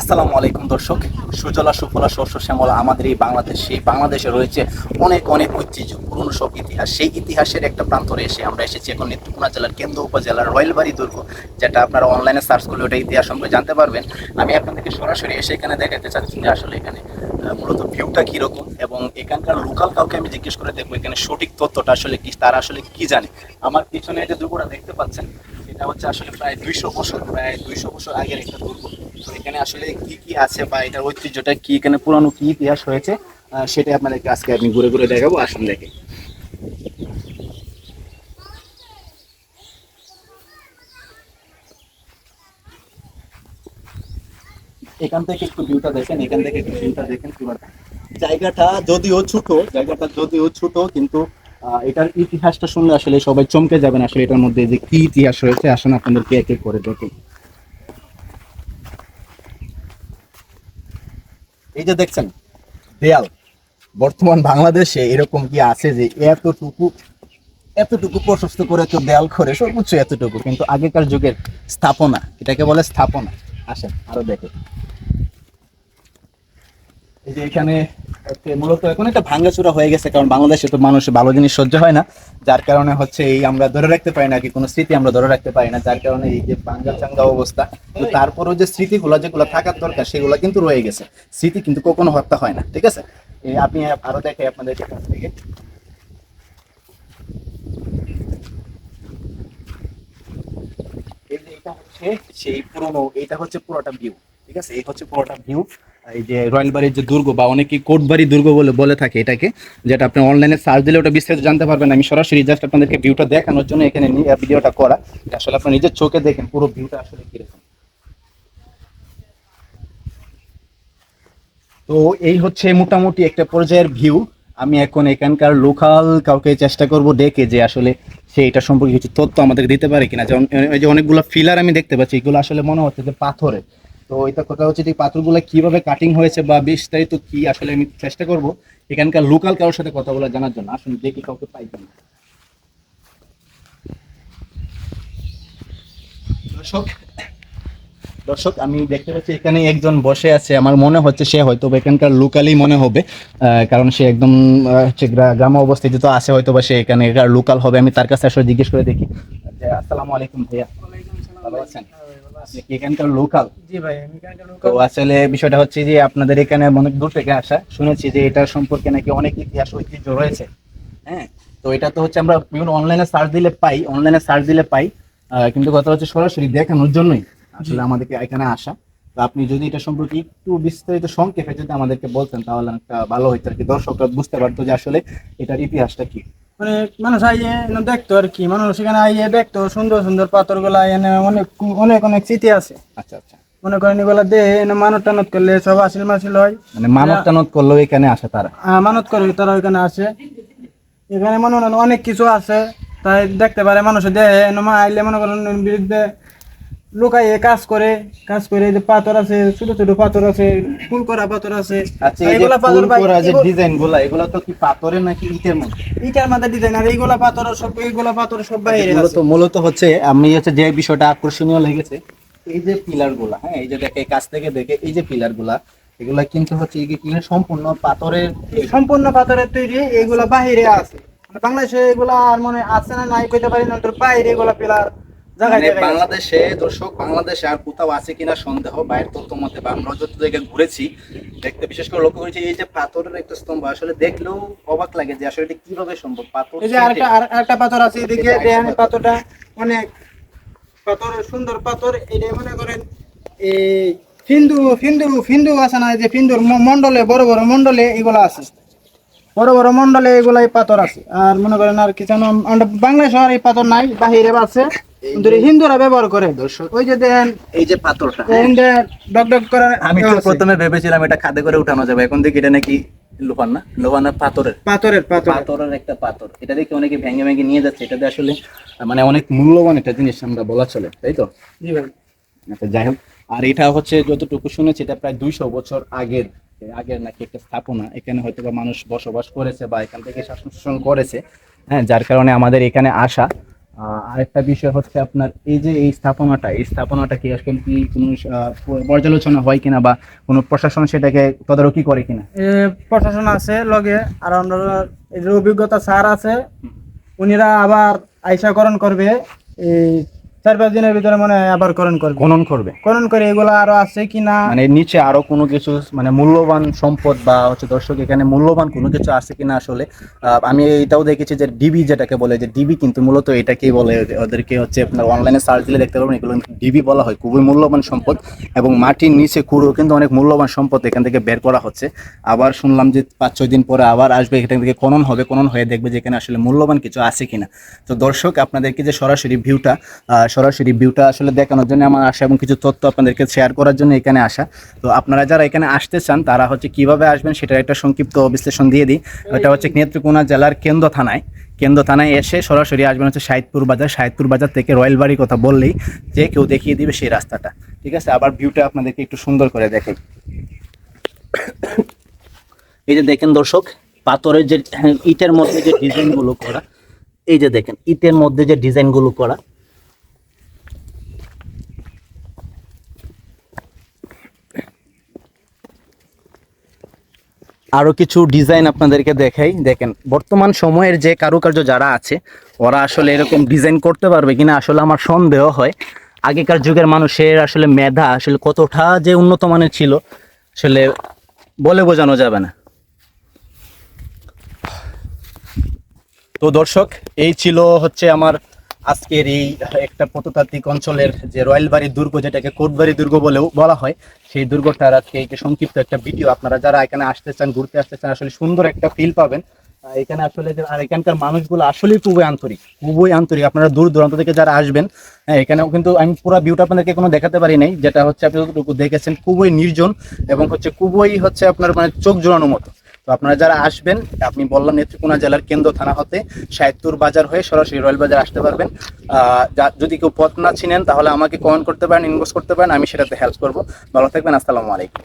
আসসালামু আলাইকুম দর্শক, সুজলা সুফলা শস্য শ্যামলা আমাদের এই বাংলাদেশ সেই বাংলাদেশে রয়েছে অনেক অনেক ঐতিহ্য। পুরনো সব ইতিহাস, সেই ইতিহাসের একটা প্রান্তরে এসে আমরা এসেছি এখন নেত্রকোনা জেলার কেন্দ্র উপজেলার রয়েলবাড়ি দুর্গ, যেটা আপনারা অনলাইনে সার্চ করলে ওটা ইতিহাস সম্পর্কে জানতে পারবেন। আমি আপনাদেরকে সরাসরি এসে এখানে দেখাতে চাচ্ছি যে আসলে এখানে মূলত ভিউটা কীরকম এবং এখানকার লোকাল কাউকে আমি জিজ্ঞেস করে দেখব এখানে সঠিক তথ্যটা আসলে কি, তারা আসলে কি জানে। আমার পিছনে যে দুর্গটা দেখতে পাচ্ছেন, এটা হচ্ছে আসলে প্রায় দুইশো বছর, প্রায় দুইশো বছর আগের একটা দুর্গ। এখানে আসলে কি কি আছে বা এটার ঐতিহ্যটা কি? এখানে পুরানো কি ইতিহাস হয়েছে সেটাই আপনাদেরকে আজকে আমি ঘুরে ঘুরে দেখাবো, আসুন দেখে। এখান থেকে একটু ভিউটা দেখেন, এখান থেকে একটু ভিউটা দেখেন পুরোটা জায়গাটা যদিও ছোট, জায়গাটা যদিও ছোট, কিন্তু এটার ইতিহাসটা শুনলে আসলে সবাই চমকে যাবেন আসলে এটার মধ্যে যে কি ইতিহাস রয়েছে, আসুন আপনাদেরকে এক এক করে দেখে। এই যে দেখছেন, দেয়াল। বর্তমান বাংলাদেশে এরকম কি আছে যে এতটুকু এতটুকু প্রশস্ত করে তো দেয়াল করে সর্বোচ্চ এতটুকু। কিন্তু আগেকার যুগের স্থাপনা, এটাকে বলে স্থাপনা। আসেন, আরও দেখে। যে এখানে মূলত এখন এটা ভাঙ্গাচুরা হয়ে গেছে, কারণ বাংলাদেশে তো মানুষ ভালো জিনিস সহ্য হয় না। যার কারণে হচ্ছে এই আমরা ধরে রাখতে পারি না কি, কোনো স্মৃতি আমরা ধরে রাখতে পারি না। যার কারণে এই যে ভাঙ্গা চাঙ্গা অবস্থা, তো তারপরেও যে স্মৃতিগুলো, যেগুলো থাকার দরকার, সেগুলো কিন্তু রয়ে গেছে। স্মৃতি কিন্তু কখনো হত্যা হয় না, ঠিক আছে? আপনি আরও দেখাই আপনাদের কাছ থেকে। হচ্ছে সেই পুরোনো এটা হচ্ছে পুরোটা ভিউ ঠিক আছে? এই হচ্ছে পুরোটা ভিউ এই যে রয়্যাল বাড়ির যে দুর্গ বা অনেকেই কোটবাড়ি দুর্গ বলে বলে থাকে এটাকে, যেটা আপনি অনলাইনে সার্চ দিলে ওটা বিস্তারিত জানতে পারবেন। আমি সরাসরি জাস্ট আপনাদেরকে ভিউটা দেখানোর জন্য এখানে ভিডিওটা করা। আসলে আপনি নিজের চোখে দেখেন, পুরো ভিউটা আসলে কীরকম। তো এই হচ্ছে মোটামুটি একটা পর্যায়ের ভিউ আমি এখন এখানকার লোকাল কাউকে চেষ্টা করব ডেকে যে আসলে সে এটা সম্পর্কে কিছু তথ্য আমাদেরকে দিতে পারে কিনা। যেমন, এই যে অনেকগুলো ফিলার আমি দেখতে পাচ্ছি, এগুলো আসলে মনে হচ্ছে যে পাথরের। তো এটা কথা হচ্ছে যে পাথরগুলো কীভাবে কাটিং হয়েছে বা বিস্তারিত কি আসলে আমি চেষ্টা করব এখানকার লোকাল কারোর সাথে কথা বলে জানার জন্য। আসুন, দেখি কাউকে পাই কিনা। দর্শক দর্শক, আমি দেখতে পাচ্ছি এখানে একজন বসে আছে। আমার মনে হচ্ছে সে হয়তো এখানকার লোকালই মনে হবে কারণ সে একদম হচ্ছে গ্রা- গ্রামে অবস্থিত, তো আছে হয়তো বা সে এখানে লোকাল হবে। আমি তার কাছে আসলে জিজ্ঞেস করে দেখি। আসসালামু আলাইকুম ভাইয়া। ভালো আছেন? আপনি কি এখানকার লোকাল জি ভাই আমি এখানকার তো আসলে বিষয়টা হচ্ছে যে আপনাদের এখানে অনেক দূর থেকে আসা। শুনেছি যে এটা সম্পর্কে নাকি অনেক ইতিহাস ঐতিহ্য রয়েছে। হ্যাঁ তো এটা তো হচ্ছে আমরা বিভিন্ন অনলাইনে সার্চ দিলে পাই অনলাইনে সার্চ দিলে পাই। কিন্তু কথা হচ্ছে সরাসরি দেখানোর জন্যই আসলে আমাদেরকে এখানে আসা। তো আপনি যদি এটা সম্পর্কে একটু বিস্তারিত সংক্ষেপে যদি আমাদেরকে বলতেন তাহলে একটা ভালো হইতো আর কি। দর্শকরা বুঝতে পারতো যে আসলে এটার ইতিহাসটা কি। মানে মানুষ আইয়ে দেখতো আর কি। মানুষ এখানে আইয়ে দেখতো সুন্দর সুন্দর পাথরগুলা এনে অনেক অনেক অনেক স্মৃতি আছে। আচ্ছা আচ্ছা। মনে করেন এগুলা দে এনে মানত টানত করলে সব আসিল মাসিল হয়। মানে মানত টানত করলেও এখানে আসে তারা? আহ, মানত করে তারা ওইখানে আসে। এখানে মনে অনেক কিছু আছে। তাই দেখতে পারে মানুষ দেহে এনে মা আইলে মনে করেন বিরুদ্ধে লুকাইয়ে কাজ করে কাজ করে যে পাথর আছে ছোট ছোট পাথর আছে ফুল করা পাথর আছে। আচ্ছা এই যে ফুল করা যে ডিজাইনগুলা এগুলো তো কি পাথরের নাকি ইটের মধ্যে? ইটার মাথা ডিজাইন আর এইগুলা পাথর সব এইগুলা পাথর সব বাইরে আছে। মূলত হচ্ছে আমি হচ্ছে যে বিষয়টা আকর্ষণীয় লেগেছে এই যে পিলারগুলা হ্যাঁ এই যে দেখে কাছ থেকে দেখে এই যে পিলারগুলা এগুলা কিন্তু হচ্ছে এই কি সম্পূর্ণ পাথরের সম্পূর্ণ পাথরের তৈরি এগুলা বাহিরে আছে। বাংলাদেশে এগুলা আর মনে আছে না নাই কইতে পারি না তোর বাইরে এগুলা পিলার মানে বাংলাদেশে দর্শক বাংলাদেশে আর কোথাও আছে কিনা সন্দেহ বাইরের তথ্য মতে বা আমরা যত জায়গায় ঘুরেছি দেখতে বিশেষ করে লক্ষ্য করেছি এই যে পাথরের একটা স্তম্ভ আসলে দেখলেও অবাক লাগে যে আসলে এটা কীভাবে সম্ভব? পাথর এই যে আরেকটা আরেকটা পাথর আছে এদিকে দেখেন পাথরটা। অনেক পাথর সুন্দর পাথর। এটা মনে করেন এই ফিন্দু ফিন্দু ফিন্দু আছে না যে ফিন্দুর মন্ডলে বড় বড় মন্ডলে এগুলা আছে। বড় বড় মন্ডলে এগুলা এই পাথর আছে। আর মনে করেন আর কিছু বাংলাদেশে আর এই পাথর নাই বাহিরে আছে। হিন্দুরা ব্যবহার করে। ওই যে দেখেন এই যে পাথরটা। এন্ডে ডক ডক করে আমি তো প্রথমে ভেবেছিলাম এটা খাদে করে উঠানো যাবে এখন দেখি এটা নাকি লোহার না? লোহার না পাথরের? পাথরের পাথরের। একটা পাথর। এটা দেখে অনেকে ভেঙে ভেঙে নিয়ে যাচ্ছে এটাতে আসলে মানে অনেক মূল্যবান একটা জিনিস আমরা বলা চলে তাই তো? জি ভাই। আচ্ছা যাই হোক। আর এটা হচ্ছে যতটুকু শুনেছি এটা প্রায় দুইশো বছর আগের আগের নাকি একটা স্থাপনা। এখানে হয়তো বা মানুষ বসবাস করেছে বা এখান থেকে শাসন শাসন করেছে হ্যাঁ যার কারণে আমাদের এখানে আসা আরেকটা বিষয় হচ্ছে আপনার এই যে এই স্থাপনাটা এই স্থাপনাটা কি আসলে কি কোনো পর্যালোচনা হয় কিনা বা কোনো প্রশাসন সেটাকে তদারকি করে কিনা? প্রশাসন আছে লগে, আর আমরা অভিজ্ঞতা স্যার আছে, উনিরা আবার আইসাকরণ করবে, এই চার পাঁচ দিনের ভিতরে মনে হয় আবার করণ করবে। খনন করবে। করণ করে এগুলো আরও আছে কিনা? মানে নিচে আরও কোনো কিছু মানে মূল্যবান সম্পদ বা হচ্ছে দর্শক এখানে মূল্যবান কোনো কিছু আছে কিনা আসলে আমি এটাও দেখেছি যে ডিবি যেটাকে বলে যে ডিবি কিন্তু মূলত এটাকেই বলে ওদেরকে হচ্ছে আপনার অনলাইনে সার্চ দিলে দেখতে পারবেন এগুলো ডিবি বলা হয় খুবই মূল্যবান সম্পদ এবং মাটির নিচে কুড়ো কিন্তু অনেক মূল্যবান সম্পদ এখান থেকে বের করা হচ্ছে। আবার শুনলাম যে পাঁচ ছয় দিন পরে আবার আসবে এখান থেকে খনন হবে খনন হয়ে দেখবে যে এখানে আসলে মূল্যবান কিছু আছে কিনা। তো দর্শক আপনাদেরকে যে সরাসরি ভিউটা সরাসরি ভিউটা আসলে দেখানোর জন্য আমার আসা এবং কিছু তথ্য আপনাদেরকে শেয়ার করার জন্য এখানে আসা। তো আপনারা যারা এখানে আসতে চান তারা হচ্ছে কীভাবে আসবেন সেটার একটা সংক্ষিপ্ত বিশ্লেষণ দিয়ে দিই। এটা হচ্ছে নেত্রকোনা জেলার কেন্দ্র থানায়। কেন্দ্র থানায় এসে সরাসরি আসবেন হচ্ছে সাহিদপুর বাজার। সাহিদপুর বাজার থেকে রয়্যাল বাড়ির কথা বললেই যে কেউ দেখিয়ে দিবে সেই রাস্তাটা। ঠিক আছে? আবার ভিউটা আপনাদেরকে একটু সুন্দর করে দেখাই। এই যে দেখেন দর্শক পাথরের যে হ্যাঁ, ইটের মধ্যে যে ডিজাইনগুলো করা এই যে দেখেন ইটের মধ্যে যে ডিজাইনগুলো করা আরও কিছু ডিজাইন আপনাদেরকে দেখাই। দেখেন, বর্তমান সময়ের যে কারুকার্য যারা আছে, ওরা আসলে এরকম ডিজাইন করতে পারবে কিনা আসলে আমার সন্দেহ হয়। আগেকার যুগের মানুষের আসলে মেধা আসলে কতটা যে উন্নত মানের ছিল, আসলে বলে বোঝানো যাবে না। তো দর্শক, এই ছিল হচ্ছে আমার আজকের এই একটা প্রত্নতাত্ত্বিক অঞ্চলের যে রয়্যাল বাড়ির দুর্গ, যেটাকে কোটবাড়ি দুর্গ বলেও বলা হয়, সেই দুর্গটার আজকে এই সংক্ষিপ্ত একটা ভিডিও আপনারা যারা এখানে আসতে চান, ঘুরতে আসতে চান, আসলে সুন্দর একটা ফিল পাবেন। এখানে আসলে আর এখানকার মানুষগুলো আসলেই খুবই আন্তরিক খুবই আন্তরিক। আপনারা দূর দূরান্ত থেকে যারা আসবেন হ্যাঁ এখানেও কিন্তু আমি পুরো ভিউটা আপনাদেরকে কোনো দেখাতে পারি নাই, যেটা হচ্ছে আপনি দেখেছেন, খুবই নির্জন এবং হচ্ছে খুবই হচ্ছে আপনার মানে চোখ জোড়ানো মতো। তো আপনারা যারা আসবেন, আপনি বললাম নেত্রকোনা জেলার কেন্দ্র থানা হতে সাহিত্যুর বাজার হয়ে সরাসরি রয়্যাল বাজার আসতে পারবেন। যদি কেউ পথ না চিনেন তাহলে আমাকে কমেন্ট করতে পারেন ইনবক্স করতে পারেন, আমি সেটাতে হেল্প করব। ভালো থাকবেন, আসসালামু আলাইকুম।